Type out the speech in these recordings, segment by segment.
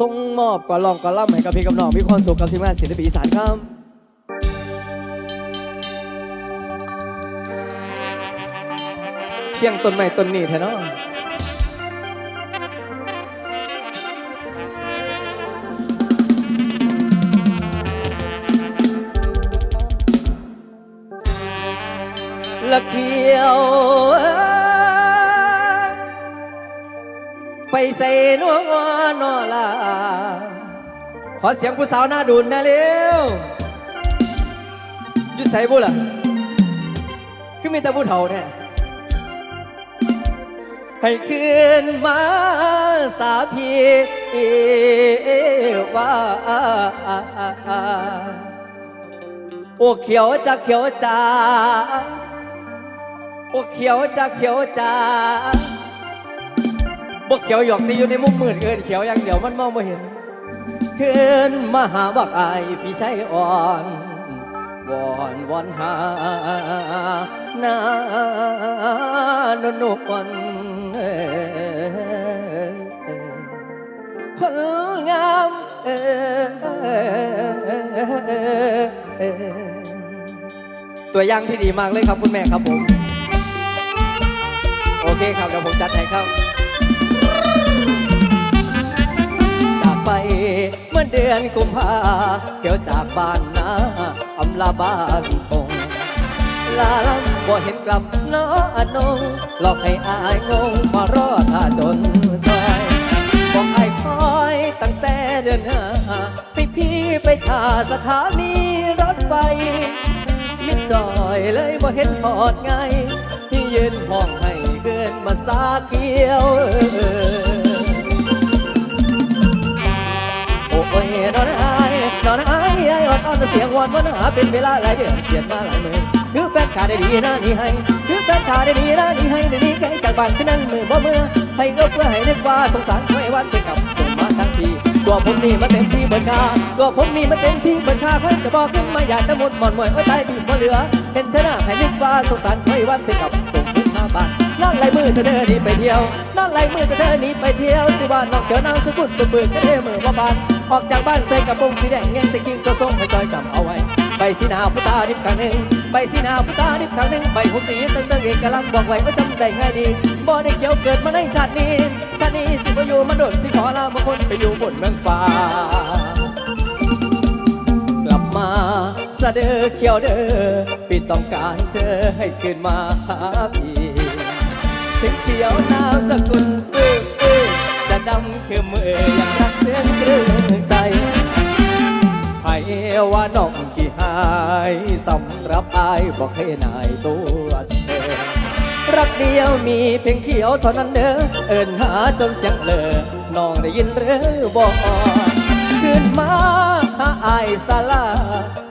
ส่งมอบก่อนลองก่อนล่ำให้กับพี่กับน้องมีความสุขกับทีมงานศิลปินอีสานครับเพียงต้นไม้ต้นนี้แท้เนาะละเขียว ไปใส่นัวนอลาขอเสียงผู้สาวหน้าดูนแม่เร็วยู่ใส่บุล่ะคือมีแต่ผู้เฒ่าเนี่ยให้คืนมาสาพีว่าโอ้เขียวจะเขียวจ้าโอ้เขียวจะเขียวจ้า บกเขียวหยอกแต่อยู่ในมุมมืดเกินเขียวอย่างเดียวมันมองไม่เห็นขึ้นมาหาบักอายพี่ชัยอ่อนวอนวอนหาหน้านนวันคนงามตัวอย่างที่ดีมากเลยครับคุณแม่ครับผม โอเคครับเดี๋ยวผมจัดให้ครับ มื่อเดือนกุมภาเกี่ยวจากบ้านนาอำลาบ้านคงลาลำบ่เห็นกลับน้ออนงหลอกให้อายงงมารอท่าจนใจบอกอายคอยตั้งแต่เดือนห้าให้พี่ไปท่าสถานีรถไฟมิจอยเลยบ่เห็นพอดไงที่เยืนห้องให้เกินมาสาเขียว สียงวอนวันหาเป็นเวลาหลายเดือนเปลี่ยนมาหลายมือคือแฟนขาได้ดีนะนี่ให้คือแฟนขาได้ดีนะนี่ให้เดี๋ยวนี้ไกลจากบ้านขึ้นนั่นมือบ่เมือให้เงาเพื่อให้นึกว่าสงสารไว้วันไปกับส่งมาทั้งทีตัวผมนี่มาเต็มที่เบิดคาตัวผมนี่มาเต็มที่เบิดคาเขาจะบอกขึ้นมาอยากจะหมดหมอนมวยโอ้ยตายดีบ่เหลือเห็นเธอหน้าให้นึกว่าสงสารไว้วันไปกับส่งขึ้นมาบ้าน นั่นลายมือเธอเธอนี่ไปเที่ยวนั่นลายมือเธอเธอนี่ไปเที่ยวสิว่าน้องเขียวนางสกุลตัวเบิกก็ได้มือว่าบานออกจากบ้านใส่กระโปรงสีแดงเงี้ยแต่กิ้งโซส่งให้จอยจำเอาไว้ใบสีหนาพุตาดิบข้างหนึ่งใบสีหนาพุตาดิบข้างหนึ่งใบหูสีตั้งตั้งเอกลักษณ์บอกไว้ว่าจำได้ง่ายดีบ่ได้เกี่ยวเกิดมาในชาตินี้ชาตินี้สิบอยู่มาโดดสิขอลาบางคนไปอยู่บนเมืองฟ้ากลับมาสะเดอเขียวเดอพี่ต้องการเธอให้คืนมาหาพี่ ถึงเขียวนามสกุลเออเออจะดำคือมือยังรักเสียงตรึงใจให้ว่าน้องที่หายสำหรับอายบอกให้นายตัวเธอรักเดียวมีเพียงเขียวเท่านั้นเด้อเอินหาจนเสียงเลอน้องได้ยินหรือบอกขึ้นมาหาอายสาลา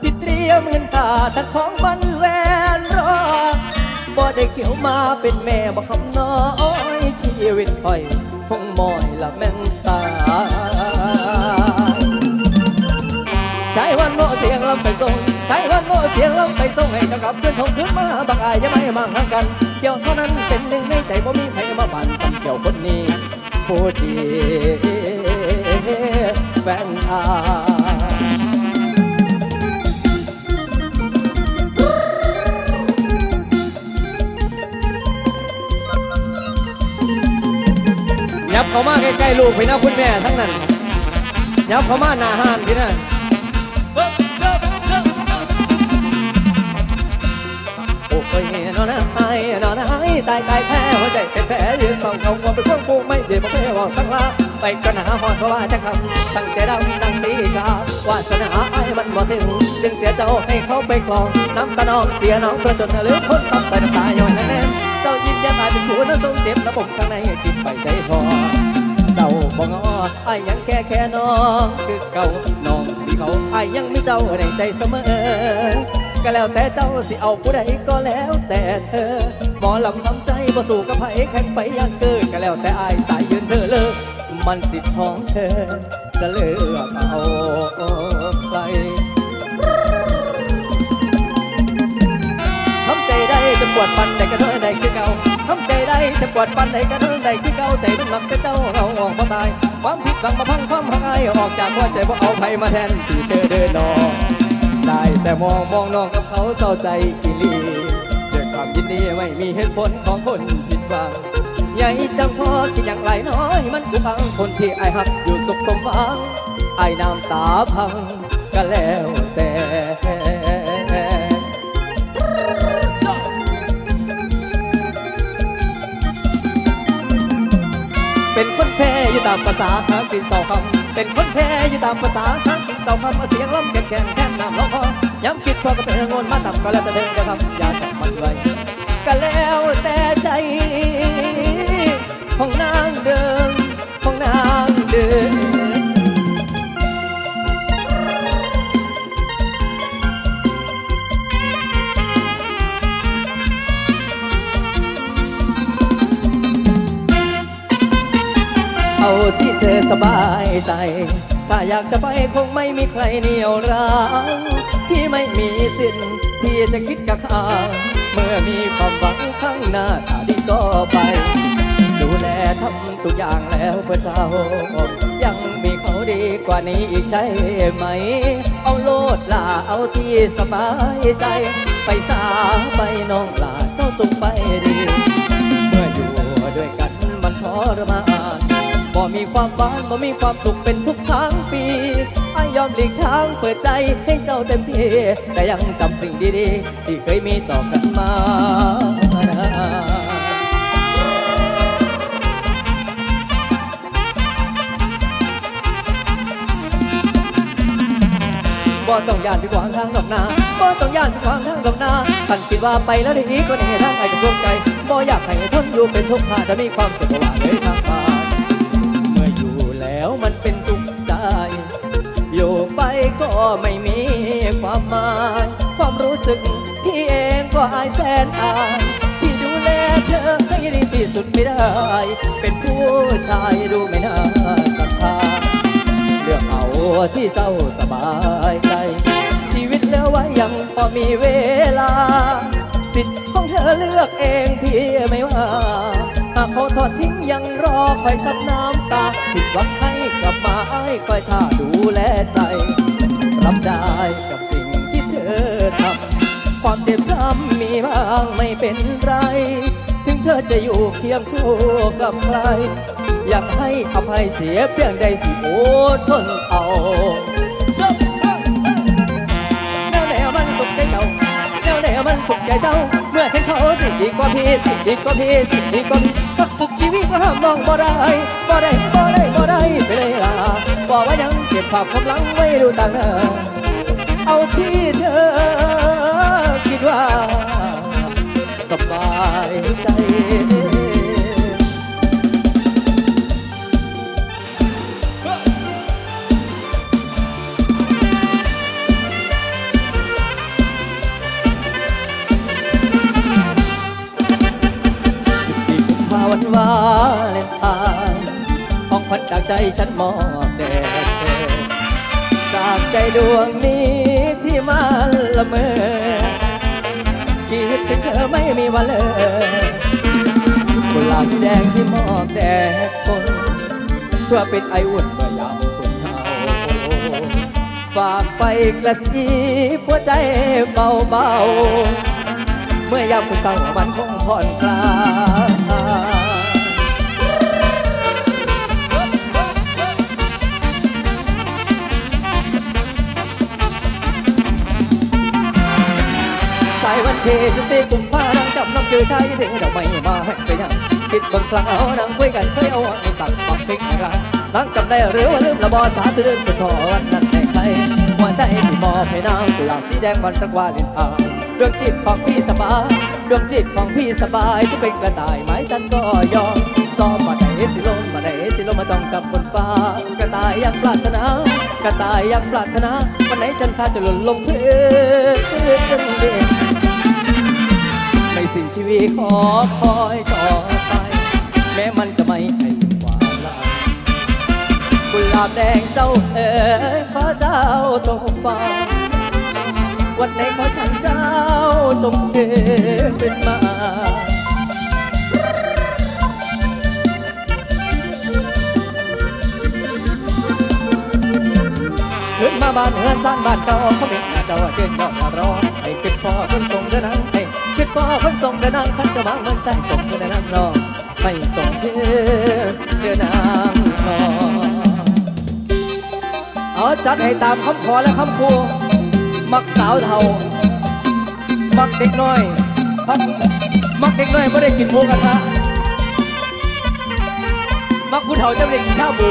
พี่เตรียมเงินตาทั้งของมันแวนรอบ่ ได้เขียวมาเป็นแม่บ่คำน้อยชีวิตคอยคงมอยละแม่นตาใช้วันโมเสียงลำไปส่งใช้วันโมเสียงลำไปส่งให้เจ้ากับเพื่อนทงขึ้นมาบักอายจะไม่มั่งทางกันเกี่ยวเท่านั้นเป็นหนึ่งในใจบ่มีใครมาบันสันเกี่ยวคนนี้ผู้ดีแฟนอา ใกล้ๆลูกพี่นะคุณแม่ทั้งนั้นยับเขามาหน้าห้านพี่นะโอ้ยนอนไห้นอนไห้ตายตายแท้หัวใจเป็นแผลยืนเศร้าเขางวไปพวกกูไม่เดี๋ยวไม่บอกตั้งลาไปกันหาหอดเพราะว่าจะคำตั้งแต่ดำดังสีกาวาสนาไอ้มันบ่ถึงจึงเสียเจ้าให้เขาไปคลองน้ำตาน้องเสียน้องประจนหรือคนตับไปน้ำตาย้อนแน่เจ้ายิ้มแย้มอาจเป็นผู้นั้นทรงเจ็บระบบข้างในกินไปใจทอเจ้า บ่งอไอ้ยังแค่แค่น้องคือเก่าน้องมีเขาไอ้ยังมีเจ้าในใจเสมอ ก็แล้วแต่เจ้าสิเอาผู้ใดก็แล้วแต่เธอหมอลำทำใจบ่สู่กับไผแข่งไปยังเกิดก็แล้วแต่ไอ้สายยืนเธอเลิกมันสิทธิ์ของเธอจะเลือกเอา ก่าทำใจได้จะปวดปันใดก็เท่าใดคือเก่าใจมันหลักจะเจ้าเราออกมาตาย ความผิดหวังมาพังความหายออกจากหัวใจว่าเอาไผมาแทนที่เธอเดินนอนได้แต่มองมองน้องกับเขาเศร้าใจกิลีด้วยความยินดีไม่มีเหตุผลของคนผิดหวังใหญ่จังพอคิดอย่างไรน้อย มันกูพังคนที่ไอหักอยู่สุขสมหวังไอน้ำตาพังก็แล้วแต่ เป็นคนแพ้อยู่ตามภาษาหากินเสาคำเป็นคนแพ้อยู่ตามภาษาหากินเสาคำเสียงล้ำแข็งแข็งแค่นน้ำร้องคอย้ำคิดพอก็เป็นงนมาต่ำก็แล้วแต่เดินนะทำอย่าจับมันไว้ก็แล้วแต่ใจ ของนางเดิมของนางเดิม เอาที่เธอสบายใจ ถ้าอยากจะไปคงไม่มีใครเหนียวรั้งพี่ไม่มีสิทธิ์ที่จะคิดกับข้าเมื่อมีความหวังข้างหน้าถ้าดีก็ไป ดูแลทำทุกอย่างแล้วเพื่อเศร้ายังมีเขาดีกว่านี้อีกใช่ไหม เอาโลดลาเอาที่สบายใจ ไปสาไปน้องลาเศร้าสุขไปดี เมื่ออยู่ด้วยกันมันทรมาน มีความหวานบ่มีความสุขเป็นทุกทางปีไอ้ายอมหลีกทางเปิดใจให้เจ้าเต็มที่แต่ยังจำสิ่งดีๆ ที่เคยมีต่อกันมาบ่ต้องย่านพี่ขวางทางดอกนาบ่ต้องย่านพี่ขวางทางดอกนาท่านคิดว่าไปแล้วด้อีก็ได้ทางไอ้กระทรวงใจบ่อยากให้ทนอยู่เป็นทุกข์ถ้าจะมีความสุขกว่าเลยทางผ่า ไม่มีความหมาย ความรู้สึก พี่เองก็อายแสนอายที่ดูแลเธอให้ดีที่สุดไม่ได้ เป็นผู้ชายดูไม่น่าศรัทธาเลือกเอาที่เจ้าสบายใจ ชีวิตเหลือไว้ยังพอมีเวลา สิทธิ์ของเธอเลือกเองพี่ไม่ว่าหากเขาทอดทิ้งยังรอคอยซับน้ำตาผิดหวังให้กลับมาไอ้คอยท่าดูแลใจ รับได้กับสิ่งที่เธอทำความเจ็บช้ำมีบ้างไม่เป็นไร ถึงเธอจะอยู่เคียงคู่กับใคร อยากให้อภัยเสียเพียงใดสิโอดทนเอา สุขใจเจ้า เมื่อเห็นเขาสิดีกว่าพี่สิดีกว่าพี่สิดีกว่าพี่ก็สุขชีวิตก็ห้ามมองบ่ได้บ่ได้บ่ได้บ่ได้ไปเลยล่ะบอกว่ายังเก็บภาพความหลังไว้ดูต่างหน้าเอาที่เธอคิดว่า สบายใจ วันวาเลนไทน์ของขวัญจากใจฉันมอบแด่เธอจากใจดวงนี้ที่มันละเมอคิดถึงเธอไม่มีวันเลยกุหลาบสีแดงที่มอบแด่คนเพื่อเป็นไออุ่นเมื่อยามคุณเฮาฝากไปกระซิบหัวใจเบาๆเมื่อยามคุณเศร้ามันคงผ่อนคลาย ยวันที่สิบสี่กุมภาพันธ์กับน้องคือไทยถึงเราไม่มาให้เสียงปิดบนครั้งเอานางคุยกันเคยเอาอันตักปักฟิกรังนางจำได้หรือว่าลืมละบอสาตื่นเป็นทอวันนั้นแต่ใครหัวใจที่มอบให้นางกุหลาบสีแดงวันสักวาเลนไทน์ดวงจิตของพี่สบายดวงจิตของพี่สบายที่เป็นกระต่ายไม้จันก็ยอมซ้อมมาไหนสิลมมาไหนสิลมมาจ้องกับบนฟ้ากระต่ายยังปรารถนากระต่ายยังปรารถนาวันไหนจันทราจะหล่นลงพื้นเด่น ไม่สิ้นชีวิตขอคอยต่อไป แม้มันจะไม่ให้สิ้นความรักกุหลาบแดงเจ้าเอ๋ยขอเจ้าจงฟังวันไหนขอฉันเจ้าจงเกิดเป็นมามาบ้านเฮือนซ่านบ้านเก่าเขาเป็นหน้าเจ้าเชิญเจ้าอย่ารอให้คิดพอคนส่งเดินนา งให้คิดพอคนส่งเดินนางขันจะวางมันใจส่งเดินนางรอให้ส่งเดินเดินนางรอเอาจัดให้ตามคำขอและคำคูมักสาวเทามักเด็กน้อยพักมักเด็กน้อยไม่ได้กินหมูกระทะมักผู้เฒ่าจะไม่ได้กินข้าวบู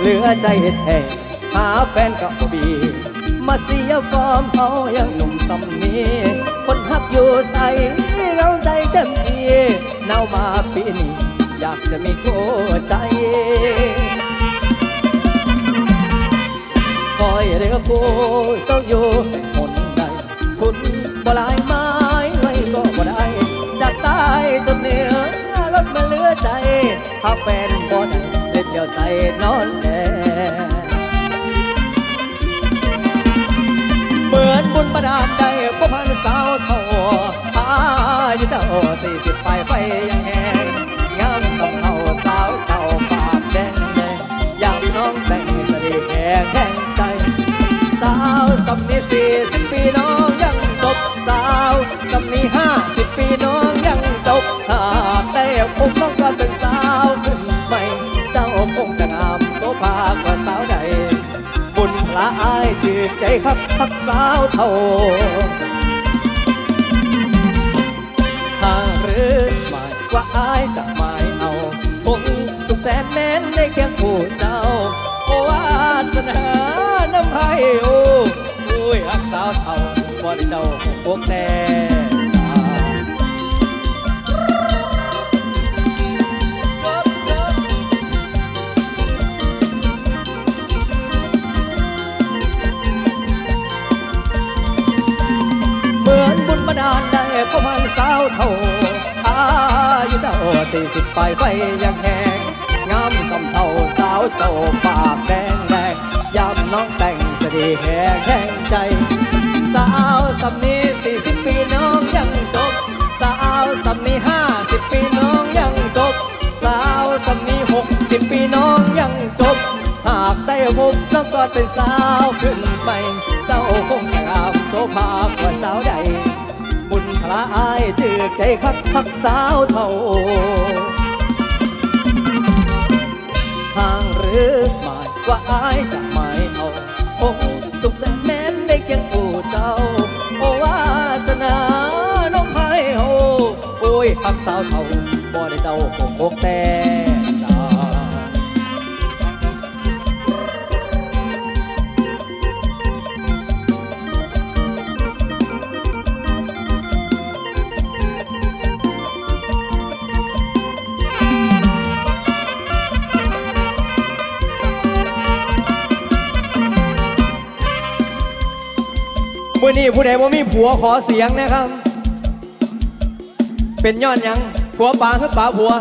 เหลือใจเห็ดแห่หาแฟนกับบีมาเสียฟอร์มเอาอยังหนุ่ม สำนีคนหักอยู่ใส่เราใจเต็มที่เนามาปีนี้อยากจะมีคู่ใจคอยเรือคู่เจ้าอยู่คนใด คุณบ่ลายไม้ไว้ก็บ่ได้ จากใต้จนเหนือรถมาเหลือใจหากแฟนบ่ได้เล็บเดียวใจนอนแลำนีสี่สิบปีน้องยังจบสาวสำนีห้าสิบปีน้องยังจบหากได้ผมต้องการเป็นสาวขึ้นใหม่เจ้าคงจะงามโสภากว่าสาวใดบุญพระอายจืดใจคักทักสาวเท่า ท่าบ่ได้เจ้าพวกแต่เหมือนบุญบันดาลได้ประมาณสาวเท่าอายุเจ้าสี่สิบไปไปยังแหงงามสำเท่าสาวเจ้าปากแดงแดงยามน้องแต่งสดีแหงแห้งใจ สำนีสี่สิบปีน้องยังจบ สาวสำนีห้าสิบปีน้องยังจบ สาวสำนีหกสิบปีน้องยังจบ หากได้พบน้องก็เป็นสาวขึ้นไป เจ้าคงจะงามโสภากว่าสาวใด บุญพระอายถือใจคักทักสาวเท่าห่างหรือหมายว่าอายจะหมายเอาคงสุขแสนแม เจ้าคงอกแต่ดามื่อนี้ผู้ใดว่ามีผัวขอเสียงนะครับ เป็นยอนยังผัวปลาคือปลาผัว